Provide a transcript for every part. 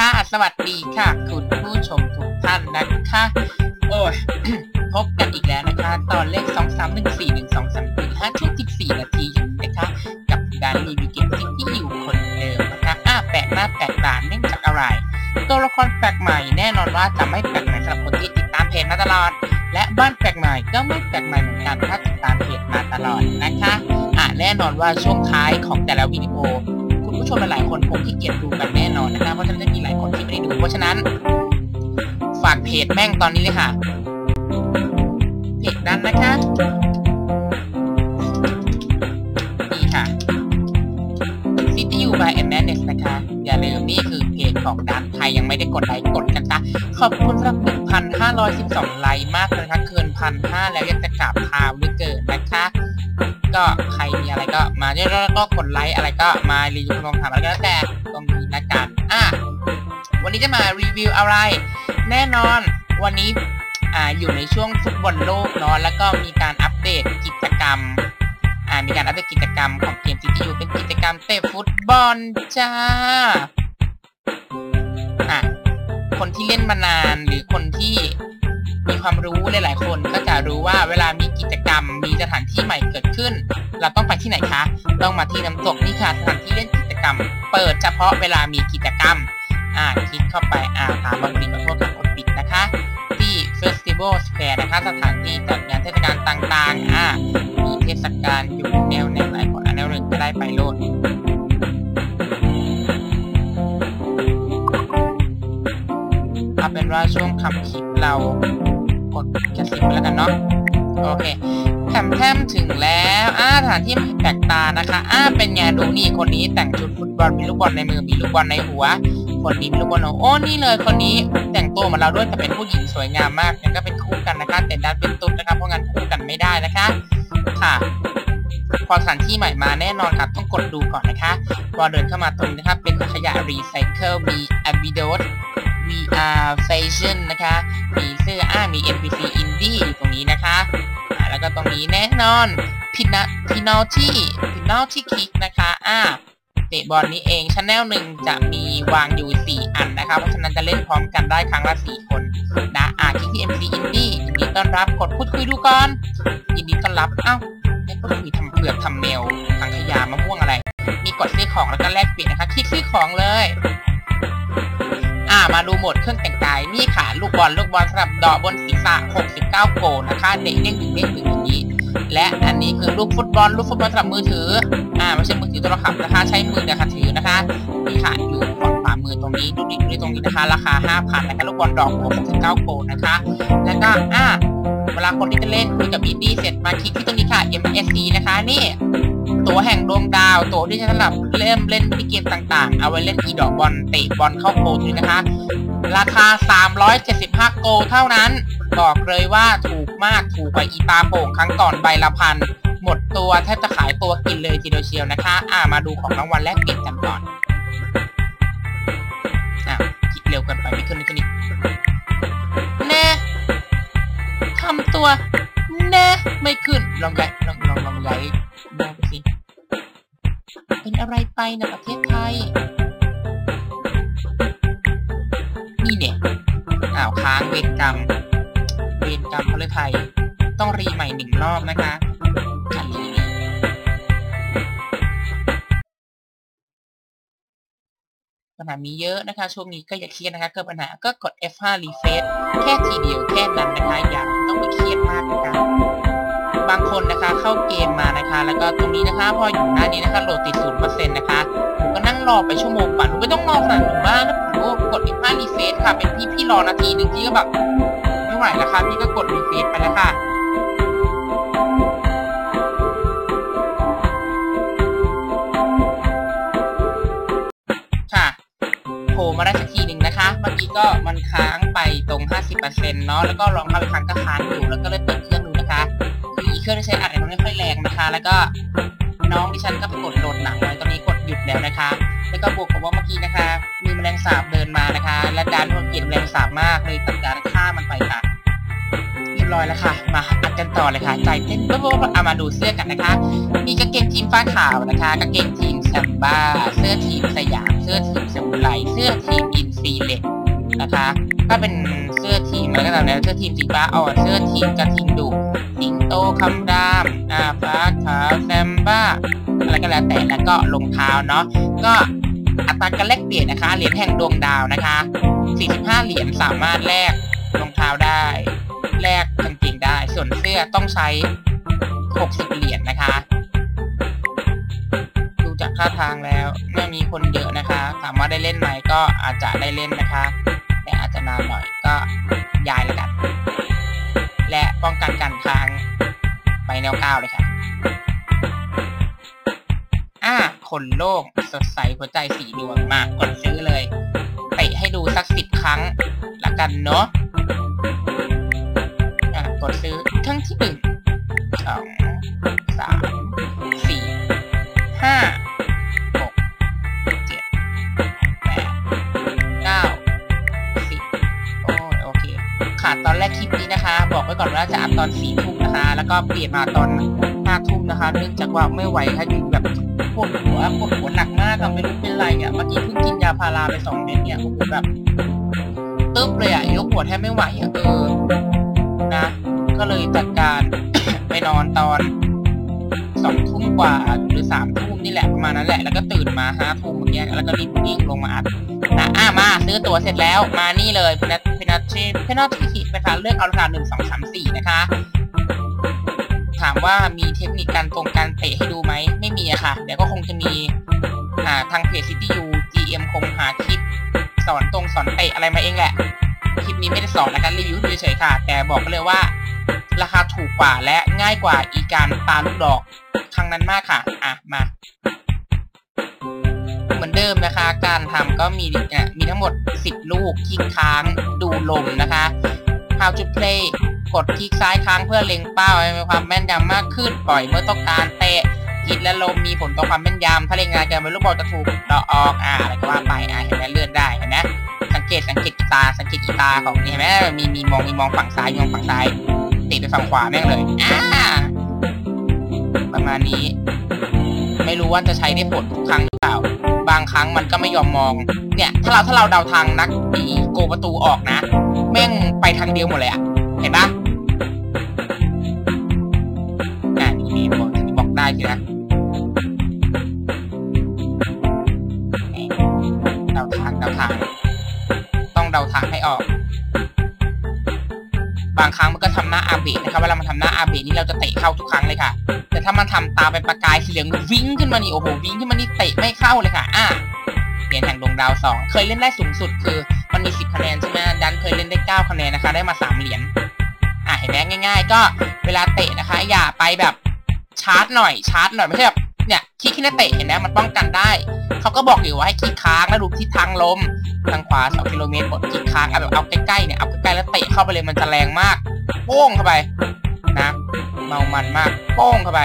ค่ะ สวัสดีค่ะ คุณผู้ชมทุกท่านนะคะ โอ้ยพบกันอีกแล้วนะคะ ตอนเลข 2 3 1 4 1 2 3 4 5ช่วง14 นาทีอยู่นะคะ กับการรีวิวเกมซิตี้อยู่คนเดิมนะคะอ่าแปลกหน้าแปลกตาเนื่องจากอะไร ตัวละครแปลกใหม่แน่นอนว่าจะไม่แปลกใหม่สำหรับคนที่ติดตามเพจมาตลอด และบ้านแปลกใหม่ก็ไม่แปลกใหม่เหมือนกันถ้าติดตามเพจมาตลอดนะคะอ่าแน่นอนว่าช่วงท้ายของแต่ละวิดีโอ ผู้ชมหลายๆคนคงที่เกียจดูกันแน่นอนนะคะเพราะฉะนั้นจะมีหลายคนที่ไม่ได้ดู เพราะฉะนั้น ฝากเพจแม่งตอนนี้เลยค่ะ เพจนั้นนะคะนี่ค่ะ City U by a n a n e s นะคะ อย่าลืมนี่คือเพจของด้านไทยยังไม่ได้กดไลค์กดกันจ้ะขอบคุณสำหรับ 1,512 ไลค์มากเลยนะคะเกินพันห้าแล้วยังจะกราบเท้าเหลือเกินนะคะ ก็ใคร มีอะไราเยแล้วก็กดไลค์อะไรก็มารีวิวลองถามอะไรก็แล้วแต่ตรงนี้นะกันอะวันนี้จะมารีวิวอะไร แน่นอนวันนี้อ่าอยู่ในช่วงฟุตบอลโลกเนาะแล้วก็มีการอัปเดตกิจกรรมอ่ามีการอัปเดตกิจกรรมของเกม CTU เป็นกิจกรรมเตะฟุตบอลจ้าอะคนที่เล่นมานานหรือคนที่ มีความรู้หลาย ๆ คนก็จะรู้ว่าเวลามีกิจกรรม มีสถานที่ใหม่เกิดขึ้น เราต้องไปที่ไหนคะ ต้องมาที่น้ำตกนี่ค่ะสถานที่เล่นกิจกรรม เปิดเฉพาะเวลามีกิจกรรม อ่าคลิกเข้าไปอ่าตามบังดีมาโทษกับกดปิดนะคะ ที่ Festival Square นะคะ สถานที่จัดงานเทศกาลต่าง ๆ อ่ามีเทศกาลอยู่แนวแนวไหนก่อนอันแนวหนึ่งก็ได้ไปโลดเอาเป็นว่าช่วงทำคลิปเรา กดกระสิบไปแล้วกันเนาะโอเคแถมแถมถึงแล้วอ่าสถานที่แปลกตานะคะอ่าเป็นไงดูนี่คนนี้แต่งชุดฟุตบอลมีลูกบอลในมือมีลูกบอลในหัว คนนี้มีลูกบอลโอ้นี่เลยคนนี้แต่งตัวเหมือนเราด้วยแต่เป็นผู้หญิงสวยงามมากงั้นก็เป็นคู่กันนะคะแต่ดันเป็นตุ๊ดนะคะเพราะงั้นคู่กันไม่ได้นะคะ ค่ะพอสถานที่ใหม่มาแน่นอนครับต้องกดดูก่อนนะคะพอเดินเข้ามาตรงนี้นะครับเป็นขยะรีไซเคิลมี a b i d o s VR Fashion นะคะ มีเสื้ออ่ามี NPC Indie อยู่ตรงนี้นะคะ แล้วก็ตรงนี้แน่นอนพินาพินาที่พินาที่คิกนะคะ อ่าเตะบอลนี้เองชั้นแนลหนึ่งจะมีวางอยู่ 4 อันนะคะ เพราะฉะนั้นจะเล่นพร้อมกันได้ครั้งละ 4 คนนะอ่าคลิกที่ MC Indie ยินดีต้อนรับกดพูดคุยดูก่อน ยินดีต้อนรับ เอ้าไอ้พูดคุยทำเปลือกทำเมลทางขยามะม่วงอะไร มีกดซื้อของแล้วก็แลกเปลี่ยนนะคะ คลิกซื้อของเลย อ่ามาดูโหมดเครื่องแต่งกายนี่ค่ะ ลูกบอลลูกบอลสำหรับดอกบนศีรษะ69โกลนะคะเด็กเด้งดึงเด้งดึงอย่างนี้ และอันนี้คือลูกฟุตบอลลูกฟุตบอลสำหรับมือถืออ่าไม่ใช่มือถือโทรศัพท์นะคะ ใช้มือเดียวค่ะถือนะคะนี่ค่ะอยู่ฝั่งขวามือตรงนี้ดูดิดูดิตรงนี้นะคะ ราคา5,000นะคะลูกบอลดอกหัว69โกลนะคะ แล้วก็อ่าเวลาคนที่จะเล่นคุยกับบินดี้เสร็จมาคลิกที่ตรงนี้ค่ะ MSC นะคะนี่ ตัวแห่งดวงดาว ตัวที่ใช้สำหรับเล่นเล่นมินิเกมต่างๆ เอาไว้เล่นอีดอกบอลเตะบอลเข้าโกลด้วยนะคะ ราคา 375 โกลเท่านั้น บอกเลยว่าถูกมากถูกกว่าอีตาโป่งครั้งก่อนใบละพัน หมดตัวแทบจะขายตัวกินเลยทีเดียวเชียวนะคะ อ่ามาดูของรางวัลแลกเปลี่ยนกันก่อนอะคิดเร็วกินไปไม่ขึ้นไม่ขึ้นอีกแน่ทำตัวแน่ไม่ขึ้นลองย้ายลองลองลองย้ายหน้าไปสิ เป็นอะไรไปนะประเทศไทย นี่เนี่ยอ้าวค้างเวรกรรม เวรกรรมพลไทย ต้องรีใหม่หนึ่งรอบนะคะอันนี้ปัญหามีเยอะนะคะ ช่วงนี้ก็อย่าเครียดนะคะเกิดปัญหาก็กด F5 refresh แค่ทีเดียวแค่นั้นนะคะอย่าต้องไปเครียดมากนะคะ บางคนนะคะ เข้าเกมมานะคะ แล้วก็ตรงนี้นะคะ พออยู่หน้านี้นะคะโหลดติดศูนย์เปอร์เซ็นต์นะคะหนูก็นั่งรอไปชั่วโมงกว่าหนูไม่ต้องรอขนาดหนูบ้างนะหนูกด F5 refresh ค่ะ เป็นพี่พี่รอนาทีหนึ่งพี่ก็แบบไม่ไหวแล้วค่ะพี่ก็กด refresh ไปแล้วค่ะค่ะโผล่มาได้สักทีหนึ่งนะคะ เมื่อกี้ก็มันค้างไปตรง 50%เนาะ แล้วก็ลองเข้าไปครั้งก็ค้างอยู่ แล้วก็เลยเปิดเครื่อง เครื่องที่ใช้อัดเนี่ยมันไม่ค่อยแรงนะคะ แล้วก็น้องดิฉันก็ไปกดโหลดหนังไว้ตอนนี้กดหยุดแล้วนะคะ แล้วก็บวกกับว่าเมื่อกี้นะคะ มีแมลงสาบเดินมานะคะ และดันมันเกลียดแมลงสาบมากเลยตัดการฆ่ามันไปค่ะเรียบร้อยแล้วค่ะ มาอัดกันต่อเลยค่ะ ใจเต้นปุ๊บปุ๊บเอามาดูเสื้อกันนะคะมีกางเกงทีมฟ้าขาวนะคะกางเกงทีมแซมบ้า เสื้อทีมสยาม เสื้อทีมสมุไรเสื้อทีมอินซีเล็กนะคะ ก็เป็นเสื้อทีมอะไรก็ตามแล้วเสื้อทีมสีฟ้าอ่อน เสื้อทีมกระทิงดุ สิงโตคำรามอาฟ้าขาวแซมบ้าอะไรก็แล้วแต่แล้วก็รองเท้าเนาะก็อัตราการแลกเปลี่ยนนะคะเหรียญแห่งดวงดาวนะคะ 45 เหรียญสามารถแลกรองเท้าได้แลกกางเกงได้ ส่วนเสื้อต้องใช้ 60 เหรียญนะคะ ดูจากท่าทางแล้วไม่มีคนเยอะนะคะ ถามว่าได้เล่นไหมก็อาจจะได้เล่นนะคะ กันการค้างไปแนวก้าวเลยค่ะอ่าคนโลกสดใสหัวใจสีดวงมากกดซื้อเลยเตะให้ดูสักสิบครั้งละกันเนาะอะกดซื้อครั้งที่หนึ่งสองสามสี่ห้าหกเจ็ดแปดเก้าสิบโอ้ยโอเค ขาดตอนแรกคลิปนี้นะคะ ว้ก่อนว่าจะอัดตอนสี่ทุ่มนะคะ แล้วก็เปลี่ยนมาตอนห้าทุ่มนะคะ เนื่องจากว่าไม่ไหวค่ะอยู่แบบปวดหัวปวดหัวหนักมากอะไม่รู้เป็นไรอะเมื่อกี้เพิ่งกินยาพาราไปสองเม็ดเนี่ยโอ้โหแบบตึ๊บเลยอะยกหัวแทบไม่ไหวอะเออนะ ก็เลยจัดการไปนอนตอนสองทุ่มกว่าหรือสามทุ่มนี่แหละประมาณนั้นแหละ แล้วก็ตื่นมาห้าทุ่มอย่างเงี้แล้วก็รีบวิ่งลงมาอัดนะอะมาซื้อตั๋วเสร็จแล้วมานี่เลยพ นัทพนัทชีพนัทที่นะคะเลือกเอาราคาหนึ่งสองสามสี่นะคะ ถามว่ามีเทคนิคการตรงการเตะให้ดูไหม ไม่มีอะค่ะ เดี๋ยวก็คงจะมีอ่าทางเพจ City U GM คงหาคลิปสอนตรงสอนเตะอะไรมาเองแหละ คลิปนี้ไม่ได้สอนนะคะรีวิวเฉยๆค่ะ แต่บอกเลยว่าราคาถูกกว่าและง่ายกว่าอีการปาลูกดอกครั้งนั้นมากค่ะ อะ มา เหมือนเดิมนะคะ การทำก็มีเนี่ยมีทั้งหมด 10 ลูกคลิกค้างดูลมนะคะ How to play กดคลิกซ้ายค้างเพื่อเล็งเป้าให้มีความแม่นยำมากขึ้นปล่อยเมื่อต้องการเตะคิดและลมมีผลต่อความแม่นยำถ้าเล็งงานเกินไปลูกบอลจะถูกเดาะออกอ่าอะไรก็ว่าไปอ่าเห็นไหมเลื่อนได้เห็นไหมสังเกตสังเกตกีตาสังเกตกีตาของนี่เห็นไหมมีมีมองมีมองฝั่งซ้ายมองฝั่งซ้ายติดไปฝั่งขวาแม่งเลยอ่าประมาณนี้ ไม่รู้ว่าจะใช้ได้ผลทุกครั้งหรือเปล่า บางครั้งมันก็ไม่ยอมมอง เนี่ยถ้าเราถ้าเราเดาทางนักผีโกประตูออกนะ แม่งไปทางเดียวหมดเลยอะเห็นปะอ่านี่นี่บอกนี่บอกได้ทีนะเดาทางเดาทาง ต้องเดาทางให้ออก บางครั้งมันก็ทำหน้าอาเบะนะครับเวลามันทำหน้าอาเบะนี่เราจะเตะเข้าทุกครั้งเลยค่ะ แต่ถ้ามันทำตาเป็นประกายสีเหลืองวิ่งขึ้นมานี่โอ้โหวิ่งขึ้นมานี่เตะไม่เข้าเลยค่ะอะเหรียญแห่งดวงดาวสองเคยเล่นได้สูงสุดคือมันมีสิบคะแนนใช่ไหมดันเคยเล่นได้เก้าคะแนนนะคะ ได้มาสามเหรียญอะเห็นไหมง่าย ๆ ก็เวลาเตะนะคะ อย่าไปแบบชาร์จหน่อยชาร์จหน่อยไม่ใช่แบบเนี่ยคลิกที่หน้าเตะเห็นไหมมันป้องกันได้ เขาก็บอกอยู่ว่าให้คลิกค้างแล้วดูทิศทางลม ทางขวาสองกิโลเมตรกดคลิกค้างเอาแบบเอาใกล้ๆเนี่ยเอาใกล้ๆแล้วเตะเข้าไปเลยมันจะแรงมากโป้งเข้าไปนะเมามันมากโป้งเข้าไป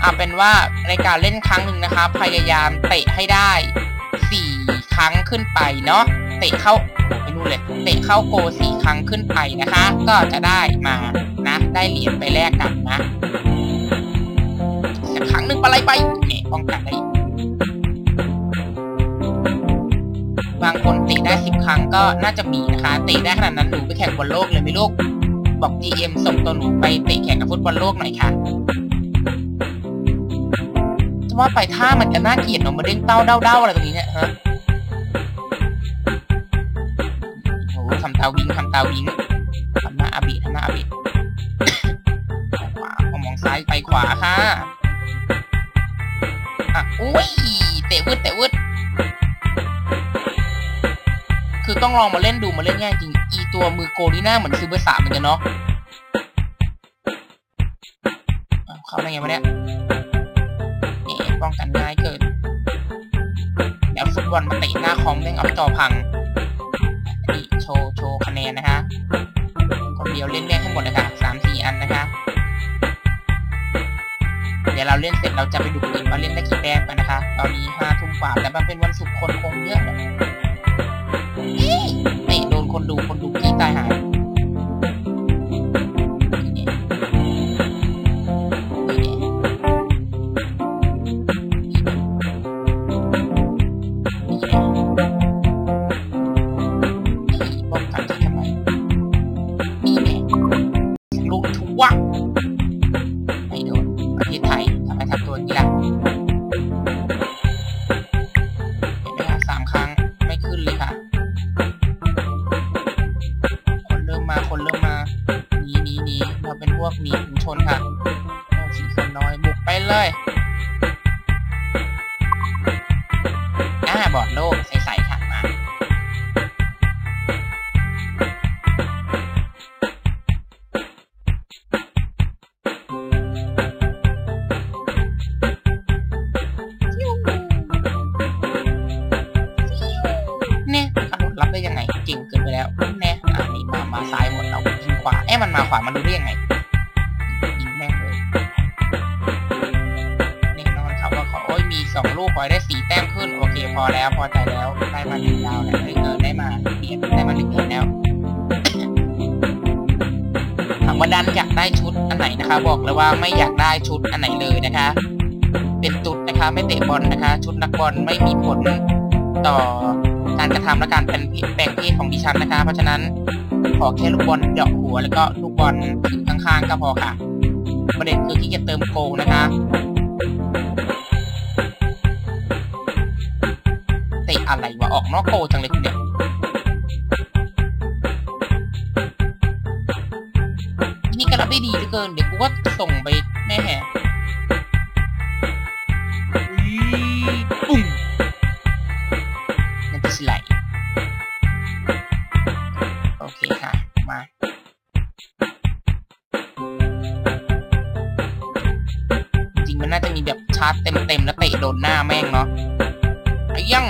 เอาเป็นว่าในการเล่นครั้งหนึ่งนะคะพยายามเตะให้ได้สี่ครั้งขึ้นไปเนาะเตะเข้าไปนู่นเลยเตะเข้าโกสี่ครั้งขึ้นไปนะคะ ก็จะได้มานะได้เหรียญไปแลกกันนะครั้งหนึ่งไปอะไรไปเนี่ยป้องกันได้ บางคนเตะได้สิบครั้งก็น่าจะมีนะคะ เตะได้ขนาดนั้นหนูไปแข่งบอลโลกเลยไหมลูก บอก GM ส่งตัวหนูไปเตะแข่งกับฟุตบอลโลกหน่อยค่ะจะว่าไปท่ามันจะน่าเกลียดเนาะมาเด้งเต้าเด้าเด้าอะไรตรงนี้เนี่ยฮะโอ้โหทำตาวิงทำตาวิงทำหน้าอาบิทำหน้าอาบิขวาอมองซ้ายไปขวาค่ะอะอุ้ยเตะวืดเตะวืด คือต้องลองมาเล่นดูมาเล่นง่ายจริง อีตัวมือโกนี่หน้าเหมือนซูเปอร์สามเหมือนกันเนาะอ้าเข้าได้ไงวะเนี่ยนี่ป้องกันง่ายเกินเดี๋ยวฟุตบอลมาเตะหน้าคอมแม่งเอาจอพังนี่โชว์โชว์คะแนนนะคะคนเดียวเล่นเล่นให้หมดเลยค่ะสามสี่อันนะคะ เดี๋ยวเราเล่นเสร็จเราจะไปดูกันอีกว่าเล่นได้กี่แต้มกันนะคะ ตอนนี้ห้าทุ่มกว่าแต่มันเป็นวันศุกร์คนคงเยอะ คนดูคนดูที่ตายหาย ว่าดันอยากได้ชุดอันไหนนะคะ บอกเลยว่าไม่อยากได้ชุดอันไหนเลยนะคะ เป็นตุ๊ดนะคะ ไม่เตะบอลนะคะ ชุดนักบอลไม่มีผลต่อการกระทำและการเป็นแปลงเพศของดิฉันนะคะ เพราะฉะนั้นขอแค่ลูกบอลเจาะหัวแล้วก็ลูกบอลถึงข้างๆก็พอค่ะ ประเด็นคือที่จะเติมโกลนะคะเตะอะไรวะออกนอกโกจังเลยคุณเนี่ย เหลือเกิน เดี๋ยวกูก็ส่งไปแน่แห่ปุ้งนั่นจะสิไหลโอเคค่ะ มา จริงมันน่าจะมีแบบชาร์จเต็มๆ แล้วเตะโดนหน้าแม่งเนาะไอ้ยัง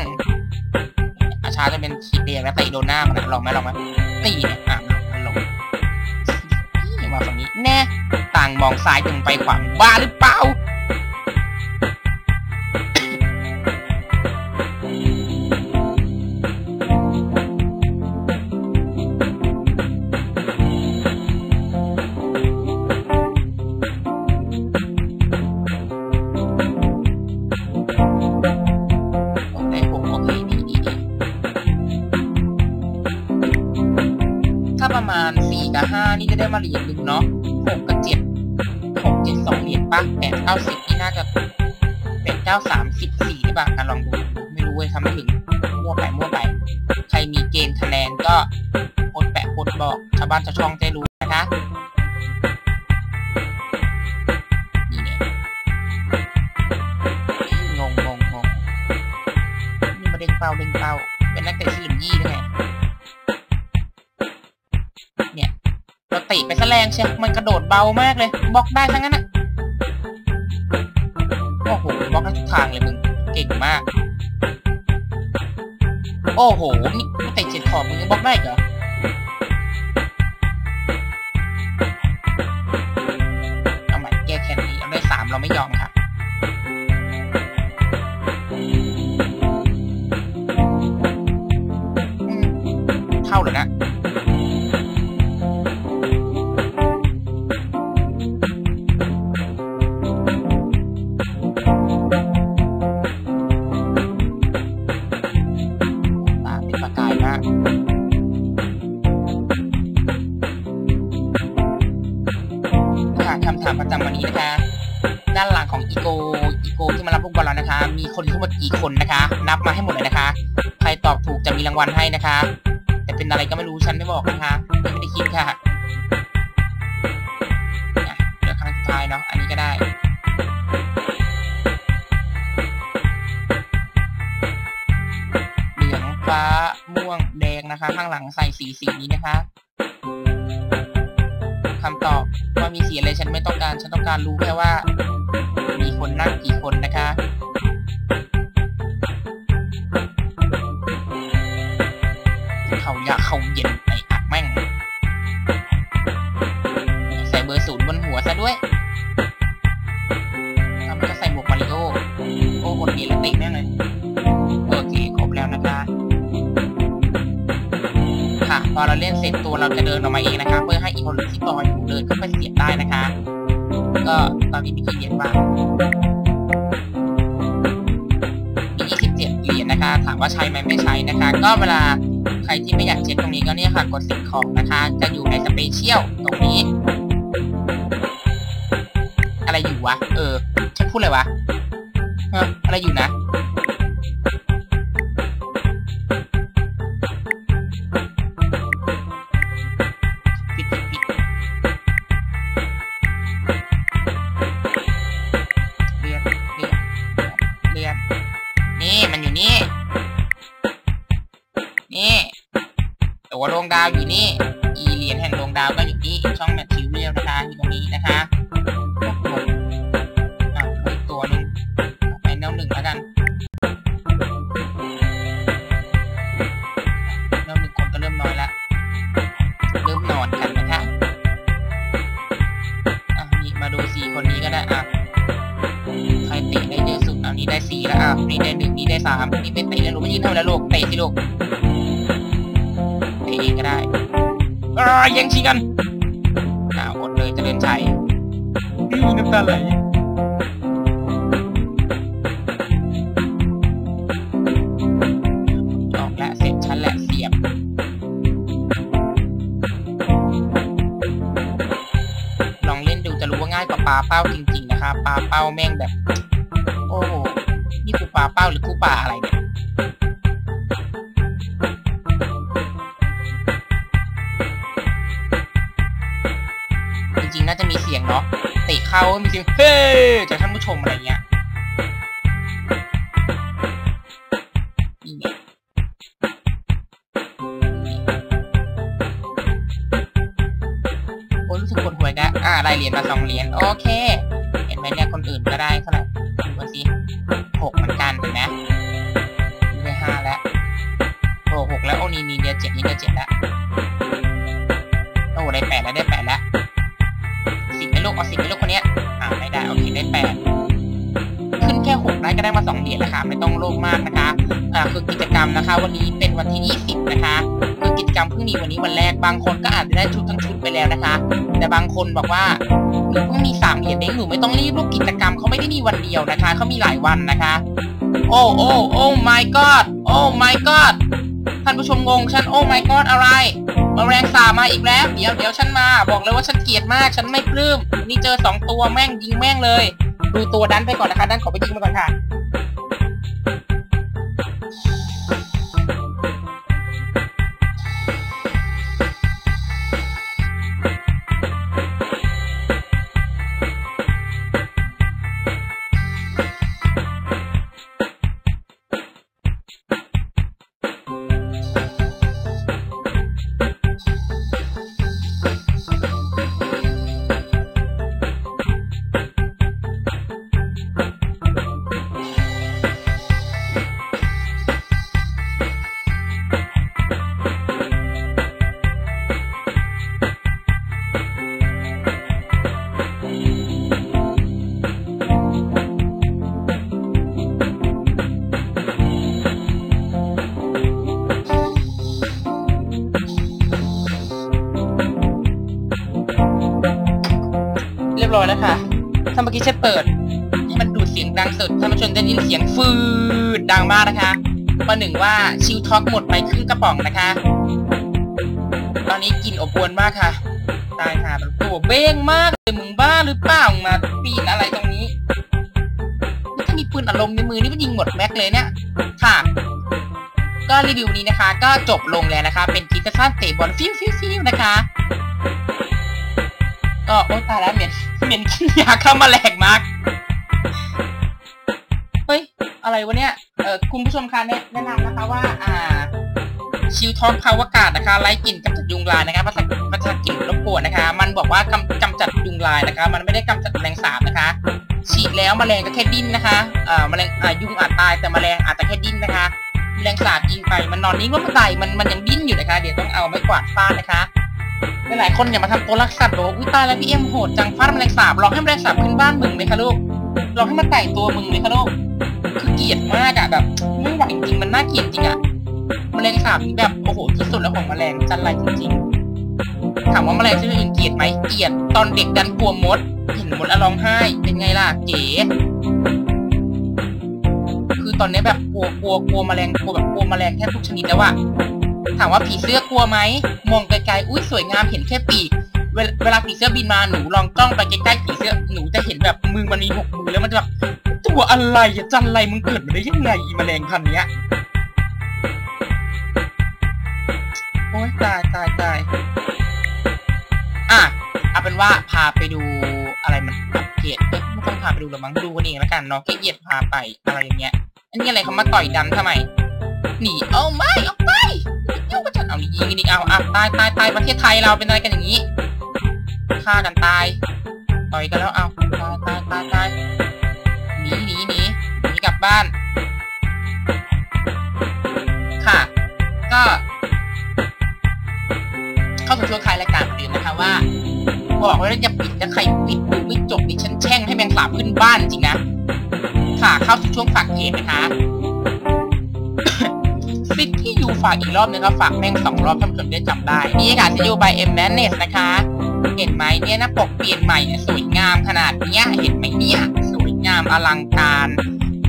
อาชาร์จจะเป็นขีดแดงแล้วเตะโดนหน้ามันลองไหมลองไหมตีเนี่ยอะ แน่ ต่างมองซ้ายจึงไปขวาบ้าหรือเปล่า ปะแปดเก้าสิบนี่น่าจะแปดเก้าสามสิบสี่หรือเปล่ากันลองดู ไม่รู้เว้ยทำไม่ถึง มั่วไปมั่วไป ใครมีเกณฑ์คะแนนก็โพสต์แปะโพสต์บอกชาวบ้านชาวช่องจะได้รู้นะคะเนี่งงงงงงนี่มาเด้งเป้าเด้งเป้า เป็นนักเตะชื่อหลินยี่ด้วยไงเนี่ยเราเตะไปซะแรงเชียวมันกระโดดเบามากเลยบล็อกได้ทั้งนั้นอะ ทางเลยมึง เก่งมาก โอ้โหนี่เตะเจ็ดขอบมึงยังบล็อกได้เหรอเอาใหม่แก้แค่นี้เอาได้สามเราไม่ยอมค่ะอืมเข้าเลยนะ คนนะคะ นับมาให้หมดเลยนะคะ ใครตอบถูกจะมีรางวัลให้นะคะ แต่เป็นอะไรก็ไม่รู้ฉันไม่บอกนะคะไม่ได้คิดค่ะอะเหลือครั้งสุดท้ายเนาะอันนี้ก็ได้เหลืองฟ้าม่วงแดงนะคะ ข้างหลังใส่สีสีนี้นะคะคำตอบว่ามีสีอะไรฉันไม่ต้องการฉันต้องการรู้แค่ว่า มีคนนั่งกี่คนนะคะ ตอนนี้มีกี่เหรียญบ้างมี27เหรียญนะคะ ถามว่าใช้ไหมไม่ใช้นะคะ ก็เวลาใครที่ไม่อยากเช็คตรงนี้ก็เนี่ยค่ะกดสิ่งของนะคะ จะอยู่ในสเปเชียลตรงนี้ อะไรอยู่วะ เออฉันพูดอะไรวะ เอออะไรอยู่นะ เข้าไปแล้วลูกเตะสิลูกเตะเองก็ได้เอ้ยแย่งชิงกันอ้าวอดเลยจะเล่นชัยน้ำตาไหลออกแล้วเสร็จฉันแหละเสียบลองเล่นดูจะรู้ว่าง่ายกว่าปลาเป้าจริงๆนะคะปลาเป้าแม่งแบบ เป้าหรือกูปลาอะไรเนี่ยจริงๆน่าจะมีเสียงเนาะเตะเข้ามีเสียงเฮ้จากท่านผู้ชมอะไรเงี้ยนี่โอ้รู้สึกปวดหัวอีกันอ่าได้เหรียญมาสองเหรียญโอเค หกแล้วโอ้นี่นี่เดียวเจ็ดนี่เดียวเจ็ดแล้วโอ้ได้แปดแล้วได้แปดแล้วสิบในลูกเอาสิบในลูกคนเนี้ยอ่าไม่ได้โอเคได้แปดขึ้นแค่หกได้ก็ได้มาสองเหรียญนะคะไม่ต้องโลภมากนะคะอ่าคือกิจกรรมนะคะ วันนี้เป็นวันที่ยี่สิบนะคะคือกิจกรรมเพิ่งมีวันนี้วันแรกบางคนก็อาจจะได้ชุดทั้งชุดไปแล้วนะคะ แต่บางคนบอกว่าหนูเพิ่งมีสามเหรียญเองหนูไม่ต้องรีบลูกกิจกรรมเขาไม่ได้มีวันเดียวนะคะเขามีหลายวันนะคะ โอ้โอ้โอ้ my god โอ้ my god ท่านผู้ชมงงฉันโอ้ไม่กอดอะไรมาแรงสามาอีกแล้ว เดี๋ยวเดี๋ยวฉันมา บอกเลยว่าฉันเกลียดมากฉันไม่ปลื้มนี่เจอสองตัวแม่งยิงแม่งเลย ดูตัวดันไปก่อนนะคะดันขอไปยิงมาก่อนค่ะ ประหนึ่งว่าชิวท็อกหมดไปครึ่งกระป๋องนะคะ ตอนนี้กลินอบอวนมากค่ะ ตายค่ะแบบตัวเบ้งมากเลยมึงบ้าหรือเปล่ามาปีนอะไรตรงนี้นี่ถ้ามีปืนอารมณ์ในมือนี่มันยิงหมดแม็กเลยเนี่ย ค่ะ ก็รีวิวนี้นะคะ ก็จบลงแล้วนะคะ เป็นคิกสั้นเตะบอลฟิวฟิวฟิวนะคะ ก็โอ๊ยตายแล้วเหม็นเหม็นขี้ยาเข้ามาแหลกมาก อะไรวะเนี่ยเออคุณผู้ชมคะแนะแนะนำนะคะว่า อ่าชิวทอนพาวกาศนะคะไล่กลิ่นกำจัดยุงลายนะคะภาษาภาษากลิ่นรบกวนนะคะ มันบอกว่ากำกำจัดยุงลายนะคะ มันไม่ได้กำจัดแมลงสาบนะคะ ฉีดแล้วแมลงก็แค่ดิ้นนะคะเอ่อแมลงอ่ายุงอาจตายแต่แมลงอาจจะแค่ดิ้นนะคะแมลงสาบกินไปมันนอนนิ่งว่ามันตายมันมันยังดิ้นอยู่นะคะ เดี๋ยวต้องเอาไม้กวาดฟาดนะคะหลายคนอย่ามาทำตัวรักสัตว์บอกว่าอุ้ยตายแล้วพี่เอ็มโหดจังฟาดแมลงสาบลองให้แมลงสาบขึ้นบ้านมึงเลยค่ะลูกลองให้มันไต่ตัวมึงเลยค่ะลูก คือเกลียดมากอะแบบไม่ไหวจริงมันน่าเกลียดจริงอะแมลงสาบนี่แบบโอ้โหที่สุดแล้วของแมลงจันไรจริงๆถามว่าแมลงชนิดอื่นเกลียดไหมเกลียดตอนเด็กดันกลัวมดเห็นมดแล้วร้องไห้เป็นไงล่ะเก๋คือตอนนี้แบบกลัวกลัวกลัวแมลงกลัวแบบกลัวแมลงแทบทุกชนิดแล้วอะถามว่าผีเสื้อกลัวไหมมองไกลๆอุ้ยสวยงามเห็นแค่ปีกเวลาเวลาผีเสื้อบินมาหนูลองจ้องไปใกล้ๆผีเสื้อหนูจะเห็นแบบมือมันมีหกมือแล้วมันจะแบบ ตัวอะไรอะจันไรมึงเกิดมาได้ยังไงอีแมลงพันธุ์เนี้ย โอ้ยตายตายตายอะเอาเป็นว่าพาไปดูอะไรมันอัปเกรดเอ้ยไม่ต้องพาไปดูหรอกมั้งดูกันเองแล้วกันเนาะขี้เกียจพาไปอะไรอย่างเงี้ย อันนี้อะไรเขามาต่อยดันทำไมหนีเอาไม่เอาไปยุ่งกับฉันเอายิงกันอีเอาอะตายตายตายประเทศไทยเราเป็นอะไรกันอย่างนี้ฆ่ากันตาย ต่อยกันแล้วเอาตายตายตายตาย หนีหนีหนีหนีกลับบ้าน ค่ะ ก็ เข้าสู่ช่วงท้ายรายการเหมือนนะคะว่า บอกไว้ว่าจะปิดถ้าใครปิดดูไม่จบดิฉันแช่งให้แมงสาบขึ้นบ้านจริงนะ ค่ะเข้าสู่ช่วงฝากเพจนะคะซิตี้ยูฝากอีกรอบนึงครับฝากแม่งสองรอบท่านผู้ชมได้จำได้นี่ค่ะซิตี้ยูบายเอ็มแมนเนสนะคะ เห็นไหมเนี่ยหน้าปกเปลี่ยนใหม่เนี่ยสวยงามขนาดเนี้ยเห็นไหมเนี่ย งามอลังการ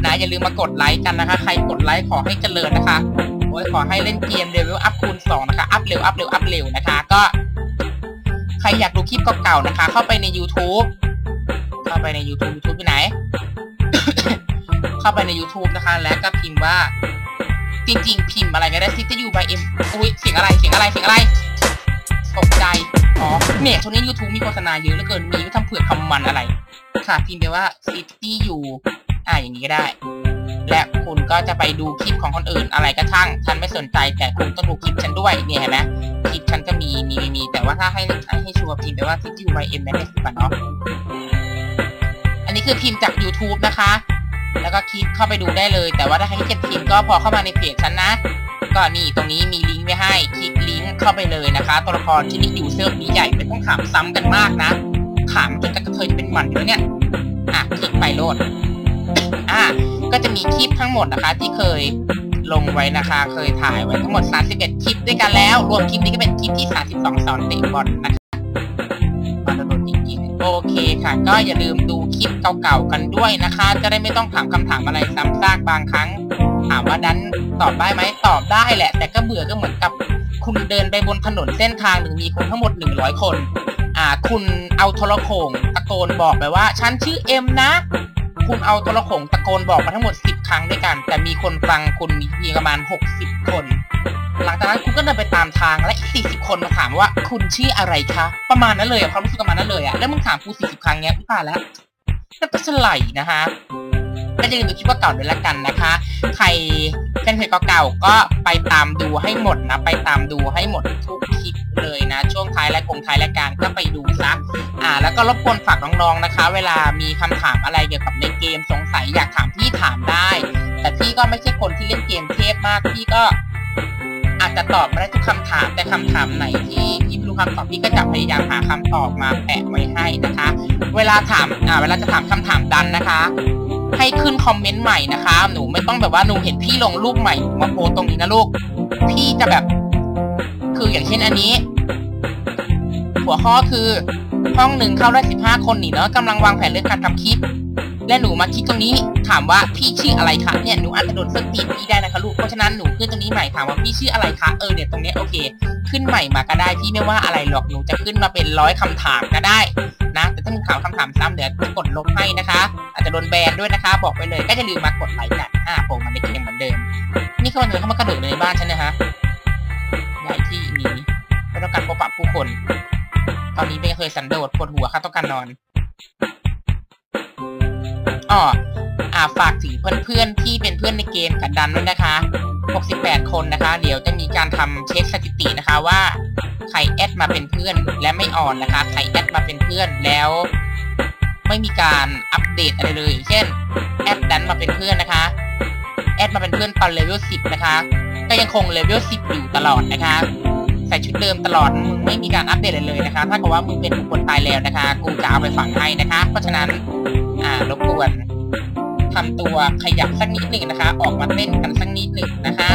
นะอย่าลืมมากดไลค์กันนะคะ ใครกดไลค์ขอให้เจริญนะคะโอ้ยขอให้เล่นเกมเลเวลอัพคูณ2นะคะ อัพเร็วอัพเร็วอัพเร็วนะคะ ก็ ใครอยากดูคลิปเก่าๆนะคะ เข้าไปใน YouTube เข้าไปใน YouTube YouTube ไหน เข้าไปใน YouTube นะคะ แล้วก็พิมพ์ว่า จริงๆ พิมพ์อะไรก็ได้ซิตี้ยูบายเอ็มอุ้ยเสียงอะไรเสียงอะไรเสียงอะไรตกใจอ๋อเนี่ยช่วงนี้ YouTube มีโฆษณาเยอะเหลือเกินมีทำเผือกคำมันอะไร ค่ะพิมพ์ไปว่า City U อ่าอย่างนี้ก็ได้ และคุณก็จะไปดูคลิปของคนอื่นอะไรก็ช่าง ฉันไม่สนใจแต่คุณต้องดูคลิปฉันด้วยเนี่ยเห็นไหมคลิปฉันก็มีมีมีแต่ว่าถ้าให้ให้ชัวร์พิมพ์ไปว่า City U by M ไม่ได้สิก่อนเนาะอันนี้คือพิมพ์จาก YouTube นะคะ แล้วก็คลิกเข้าไปดูได้เลย แต่ว่าถ้าใครที่จะพิมพ์ก็พอเข้ามาในเพจฉันนะก็นี่ตรงนี้มีลิงก์ไว้ให้ คลิกลิงก์เข้าไปเลยนะคะ ตัวละครชนิดอยู่เซิร์ฟนี้ใหญ่ไม่ต้องถามซ้ำกันมากนะ กระเทยจะเป็นหมันอยู่แล้วเนี่ย อะคลิกไปโหลด อะก็จะมีคลิปทั้งหมดนะคะ ที่เคยลงไว้นะคะ เคยถ่ายไว้ทั้งหมด 31 คลิปด้วยกันแล้ว รวมคลิปนี้ก็เป็นคลิปที่ 32 สอนเตะบอลนะคะมาโดนจริงๆโอเคค่ะ ก็อย่าลืมดูคลิปเก่าๆกันด้วยนะคะ จะได้ไม่ต้องถามคำถามอะไรซ้ำซากบางครั้ง ถามว่าดันตอบได้ไหมตอบได้แหละ แต่ก็เบื่อก็เหมือนกับ คุณเดินไปบนถนนเส้นทางหนึ่งมีคนทั้งหมด 100 คน อ่า คุณเอาโทรโขงตะโกนบอกไปว่า ฉันชื่อเอ็มนะ คุณเอาโทรโขงตะโกนบอกมาทั้งหมด 10 ครั้งด้วยกัน แต่มีคนฟังคุณมีประมาณ 60 คน หลังจากนั้นคุณก็เดินไปตามทางและอีก40 คนมาถามว่า คุณชื่ออะไรคะ ประมาณนั้นเลยอะความรู้สึกประมาณนั้นเลยอะแล้วมึงถามกู40 ครั้งเงี้ยพี่ป่าแล้วก็จะไหลนะคะก็จะลืมดูคลิปเก่าด้วยละกันนะคะ ใครเป็นเพจเก่าๆก็ไปตามดูให้หมดนะ ไปตามดูให้หมดทุก เลยนะ ช่วงท้ายและคงท้ายรายการก็ไปดูซะอ่า แล้วก็รบกวนฝากน้องๆนะคะ เวลามีคำถามอะไรเกี่ยวกับในเกมสงสัยอยากถามพี่ถามได้ แต่พี่ก็ไม่ใช่คนที่เล่นเกมเทพมากพี่ก็อาจจะตอบไม่ได้ทุกคำถามแต่คำถามไหนที่พี่ไม่รู้คำตอบพี่ก็จะพยายามหาคำตอบมาแปะไว้ให้นะคะ เวลาถามอ่าเวลาจะถามคำถามดันนะคะ ให้ขึ้นคอมเมนต์ใหม่นะคะ หนูไม่ต้องแบบว่าหนูเห็นพี่ลงรูปใหม่มาโพสตรงนี้นะลูก พี่จะแบบ คืออย่างเช่นอันนี้ หัวข้อคือห้องหนึ่งเข้าได้สิบห้าคนนี่เนาะกำลังวางแผนเรื่องการทำคลิป และหนูมาคลิกตรงนี้ถามว่าพี่ชื่ออะไรคะเนี่ยหนูอาจจะโดนเส้นตีนพี่ได้นะคะลูกเพราะฉะนั้นหนูขึ้นตรงนี้ใหม่ถามว่าพี่ชื่ออะไรคะเออเนี่ยตรงนี้โอเค ขึ้นใหม่มาก็ได้พี่ไม่ว่าอะไรหรอกหนูจะขึ้นมาเป็นร้อยคำถามก็ได้นะแต่ถ้ามึงถามคำถามซ้ำเดี๋ยวจะกดลบให้นะคะ อาจจะโดนแบนด้วยนะคะ บอกไปเลยก็จะลืมมากดไลค์กันอ่าผมมันในเกมเหมือนเดิม นี่เขามาเดินเข้ามากระโดดในบ้านฉันนะฮะ ย้ที่นีไม่ต้องการพบปะผู้คน ตอนนี้เป็นเคยสันโดษปวดหัวค่ะต้องการนอนอ๋ออ่าฝากถึงเพื่อนๆที่เป็นเพื่อนในเกมกันดันด้วยนะคะ 68 คนนะคะ เดี๋ยวจะมีการทำเช็คสถิตินะคะว่าใครแอดมาเป็นเพื่อนและไม่อ่อนนะคะ ใครแอดมาเป็นเพื่อนแล้ว ไม่มีการอัปเดตอะไรเลย เช่น แอดดันมาเป็นเพื่อนนะคะ แอดมาเป็นเพื่อนตอนเลเวล10 นะคะ ก็ยังคงเลเวล10อยู่ตลอดนะคะใส่ชุดเดิมตลอดมึงไม่มีการอัปเดตอะไรเลยนะคะ ถ้าเกิดว่ามึงเป็นบุคคลตายแล้วนะคะ กูจะเอาไปฝังให้นะคะ เพราะฉะนั้น อ่ารบกวนทำตัวขยับสักนิดหนึ่งนะคะ ออกมาเต้นกันสักนิดหนึ่งนะคะ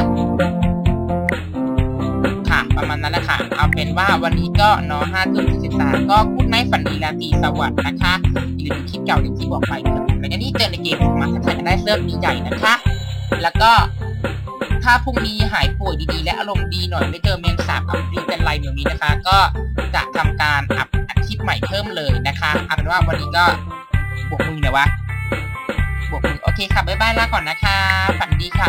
ค่ะประมาณนั้นนะคะเอาเป็นว่าวันนี้ก็นาะห้าทุ่มสิบสามก็กุ๊ดไนท์ฝันดีราตรีสวัสดิ์นะคะอย่าลืมคลิปเก่าที่บอกไปนะครับแล้วก็นี่เจอในเกมมาทักทายกันได้เซิร์ฟนี้ใหญ่นะคะ แล้วก็ ถ้าพรุ่งนี้หายป่วยดีๆ และอารมณ์ดีหน่อยไม่เจอแมงสาบอับปรีเป็นไรเดี๋ยวนี้นะคะ ก็จะทำการอัพอัดคลิปใหม่เพิ่มเลยนะคะเอาเป็นว่าวันนี้ก็บวกมือหน่อยวะบวกมือโอเคค่ะบ๊ายบายลาก่อนนะคะ ฝันดีค่ะ